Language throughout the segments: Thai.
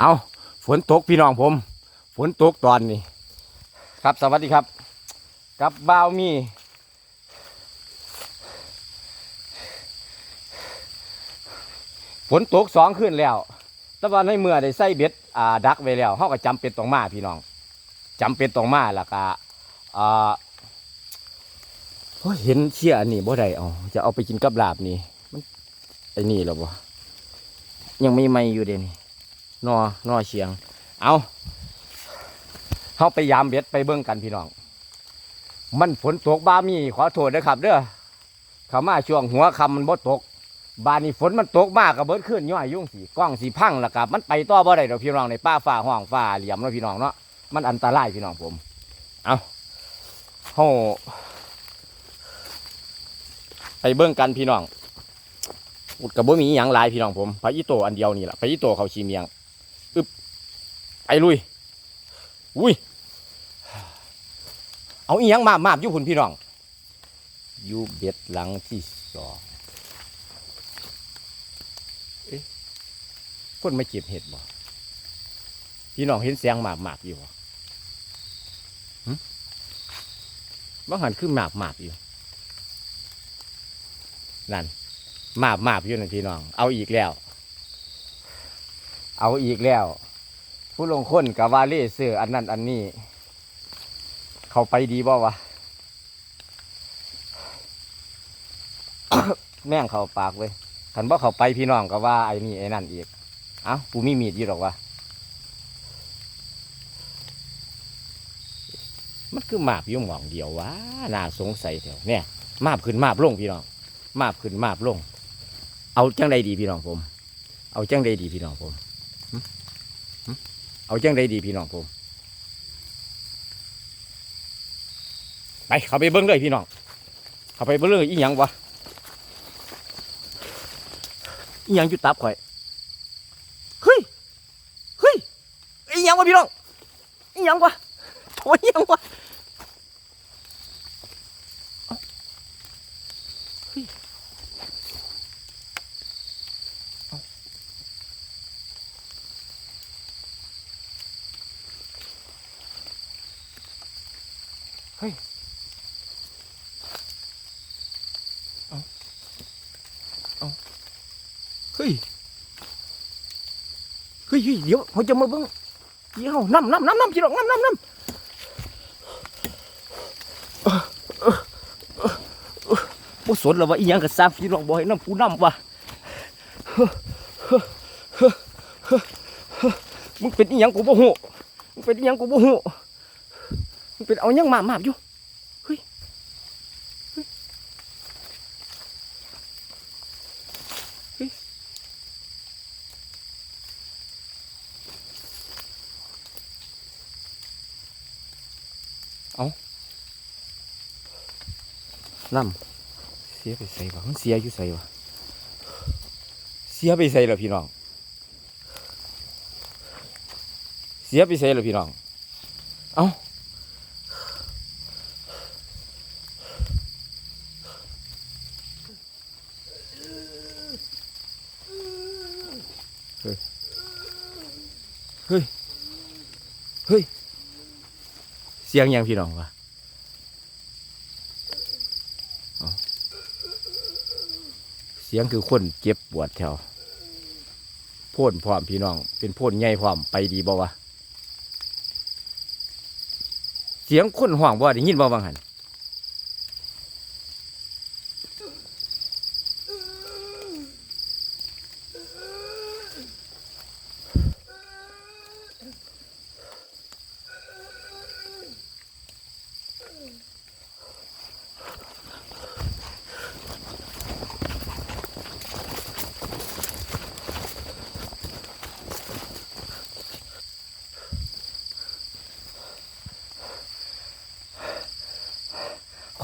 เอาฝนตกพี่น้องผม ฝนตกตอนนี้ ครับสวัสดีครับ กับบ่าวมีฝนตกสองขึ้นแล้วแต่ว่าในเมื่อได้ใส่เบ็ดอ่าดักไว้แล้วเขาก็จำเป็นต้องมาพี่น้องจำเป็นต้องมาแล้วก็อ่าเห็นเชี่ยอันนี้บ่ได้เอาจะเอาไปกินกับลาบนี่มันไอ้นี่หรอบ่ยังไม่ไม่อยู่เดะนี่ นอนอเชียง เอาเขาไปยามเบ็ดไปเบิ่งกันพี่น้อง มันฝนตกบ้ามีขอโทษนะครับเด้อเขามาช่วงหัวคำมันบ่ตก บานนี้ฝนมันตกมากกับเบิดขึ้นย่อยยุ่งสีกล้องสีพังแล้วกับมันไปต่อบ่ได้ดอกพี่น้องในป้าฟ้าห้องฟ้าเหลี่ยมเนาะพี่น้องเนาะมันอันตรายพี่น้องผม เอาเฮาไปเบิ่งกันพี่น้องอุดกับบ่มีอย่างหลายพี่น้องผมไปอีโตอันเดียวนี่แหละไปอีโตเขาชีเมียง ไปลุย อุ้ย เอาอีหยังมามาบอยู่พุ่นพี่น้อง อยู่เบ็ดหลังที่สองคนมาเก็บเห็ดบ่พี่น้องเห็นแสงหมาบหมาบอยู่บ่บางหันคือหมาบหมาบอยู่ นั่นหมาบหมาบอยู่นั่นพี่น้อง เอาอีกแล้ว เอาอีกแล้ว ผู้ลงคนกับวาเล่เสืออันนั้นอันนี้ เขาไปดีบ่วะแม่งเขาปากเว้ยขันบ่เขาไปพี่น้องก็ว่าไอ้นี่ไอ้นั่นอีก เอ้ากูมีมีดอยู่หรอกวะมันคือมาบอยู่หม่องเดียววะน่าสงสัยแถวเนี่ย มาบขึ้นมาบลงพี่น้อง มาบขึ้นมาบลง เอาจังใดดีพี่น้องผม เอาจังใดดีพี่น้องผม เอาจังไดดีพี่น้องผมไปเขาไปเบิ้งเลยพี่น้องเขาไปเบิ้งเลยอีหยังวะอีหยังจุดตับข่อยเฮ้ยเฮ้ยอีหยังวะพี่น้องอีหยังวะโถ่อีหยังวะเอ้าเฮ้ยเอ้า เฮ้ย เอ้าเอ้าเฮ้ยเฮ้ย เฮ้ยเดี๋ยวเขาจะมาเบิ้งเดี๋ยวน้ำน้ำน้ำน้ำพี่น้องน้ำน้ำน้ำเออเออเออเออบ่สนแล้วว่าอีหยังกับสร้างพี่น้องบ่ให้น้ำกูน้ำว่ะมึงเป็นอีหยังกูบ่ฮู้มึงเป็นอีหยังกูบ่ฮู้มึง เป็นเอายังมามาบอยู่เฮ้ยเฮ้ยเฮ้ยน้ำเสียไปใส่วะมันเสียอยู่ใส่วะเสียไปใส่เหรอพี่น้อง เสียไปใส่เหรอพี่น้อง เอา เฮ้ย เฮ้ย เสียงยังพี่น้องวะเสียงคือคนเจ็บปวดแถวพ่นพร้อมพี่น้อง เป็นพ่นใหญ่พร้อมไปดีบ่วะเสียงคนห่วงบ่ได้ยินบ่บางหัน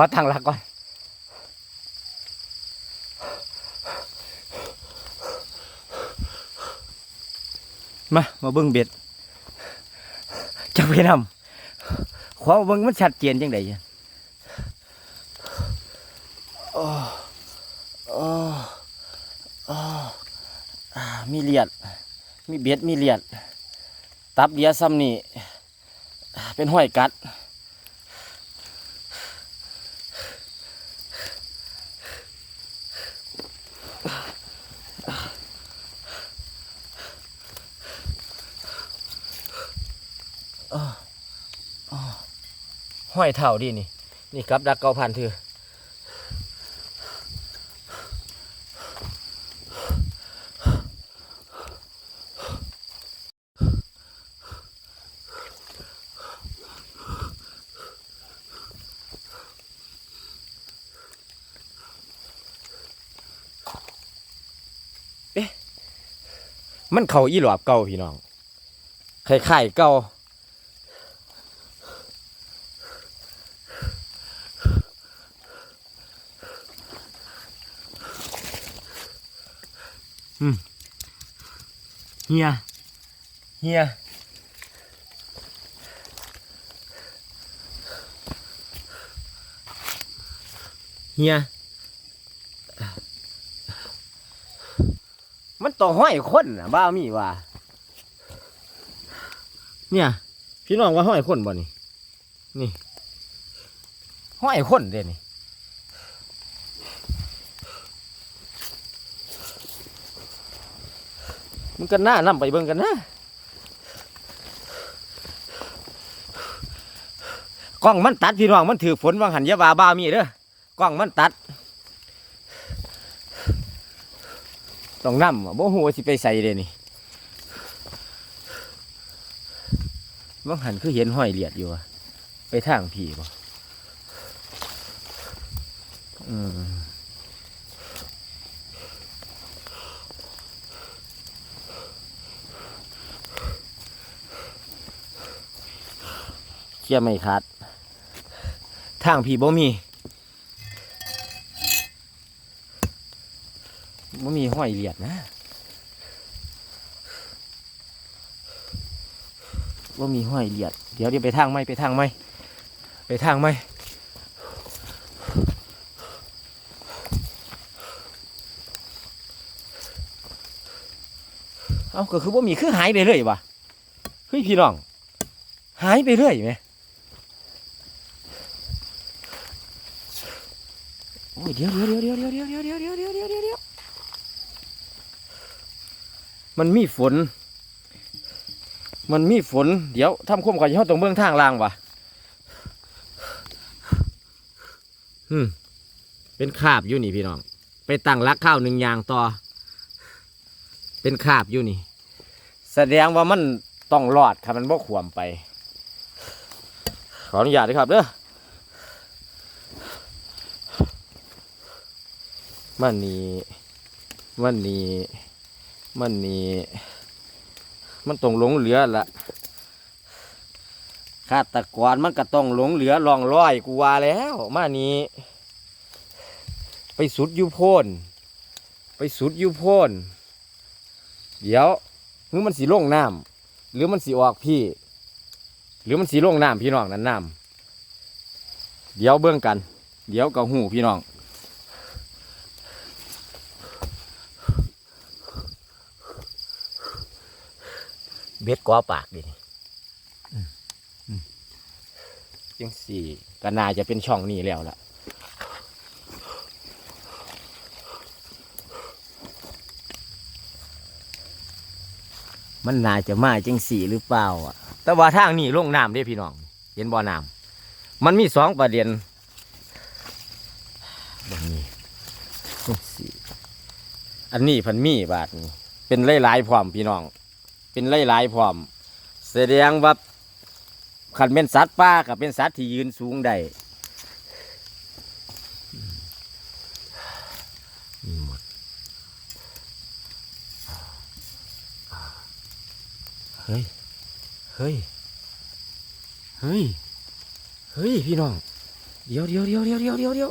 อทางหลักก่อน มา มาเบิ้งเบ็ดจับไปนำขอเบิ้งมันชัดเจนจังไดจ้ะโอ้โอ้โอ้อ่ามีเลียด มีเบ็ด มีเลียด ตับเดียซ้ำนี่ เป็นห้อยกัด ห้อยเท่าดินี่ นี่กับดักเกาพันเถือเอ๊ะมันเขาอีหลอบเก่าพี่น้องคล้ายๆเก่า เฮียเฮียเฮียมันต้องห้อยคนนะบ้ามีว่า เนี่ย พี่น้องว่าห้อยคนบ่นี่ นี่ ห้อยคนเด้นี่ มันก็น่านำไปเบิ่งกันนะกล้องมันตัดพี่น้องมันถือฝนวางหันยาบาบ้ามีเด้อกล้องมันตัดต้องนำอะบ่ฮู้ว่าสิไปใส่เด้นี่วางหันคือเห็นห้อยเลียดอยู่อะไปทางพี่บ่อืม เคลียร์ไม่ขาดทางพีบ่มีบ่มีห้อยเหลียดนะบ่มีห้อยเหลียด เดี๋ยวเดี๋ยวไปทางไม่ไปทางไม่ไปทางไม่เอาก็คือบ่มีคือหายไปเลยวะเฮ้ยพี่น้อง หายไปเรื่อยไหม โอ้ยเดี๋ยวเดี๋ยวเดี๋ยวเดี๋ยวเดี๋ยวเดี๋ยวเดี๋ยวเดี๋ยวเดี๋ยวเดี๋ยวเดี๋ยวเดี๋ยวมันมีฝน มันมีฝน เดี๋ยวทำความก่อนเขาตรงเบื้องทางล่างวะอืมเป็นคาบอยู่นี่พี่น้อง ไปตั้งรักข้าวหนึ่งยางต่อ เป็นคาบอยู่นี่ แสดงว่ามันต้องรอดครับมันบ่ขวมไป ขออนุญาตด้วยครับเด้อ มันนี้มันนี้มันนี้มันต้องหลงเหลือละฆาตกรมันก็ต้องหลงเหลือลองร้อยกูว่าแล้ว มานี้ ไปสุดยูโพนไปสุดยูโพนเดี๋ยวหรือมันสีลงน้ำหรือมันสีออกพี่ หรือมันสีลงน้ำพี่น้องนั่นน้ำเดี๋ยวเบื้องกัน เดี๋ยวกับหูพี่น้อง เบ็ดกว่าปากดิจังสี่ก็น่าจะเป็นช่องนี้แล้วล่ะมันน่าจะมาจังสี่หรือเปล่าอะ แต่ว่าทางนี้ลงน้ำเด้พี่น้อง เห็นบ่อน้ำมันมีสองประเด็นบางนี้จังสี่ อันนี้พันมีบาทนี่เป็นไล่หลายๆพร้อมพี่น้อง เป็นไล่หลายๆพร้อม แสดงว่าขันเป็นสัตว์ป่ากับเป็นสัตว์ที่ยืนสูงได้มีหมดเฮ้ย เฮ้ย เฮ้ย เฮ้ย พี่น้อง เดี๋ยวเดี๋ยวเดี๋ยวเดี๋ยวเดี๋ยวเดี๋ยวเดี๋ยว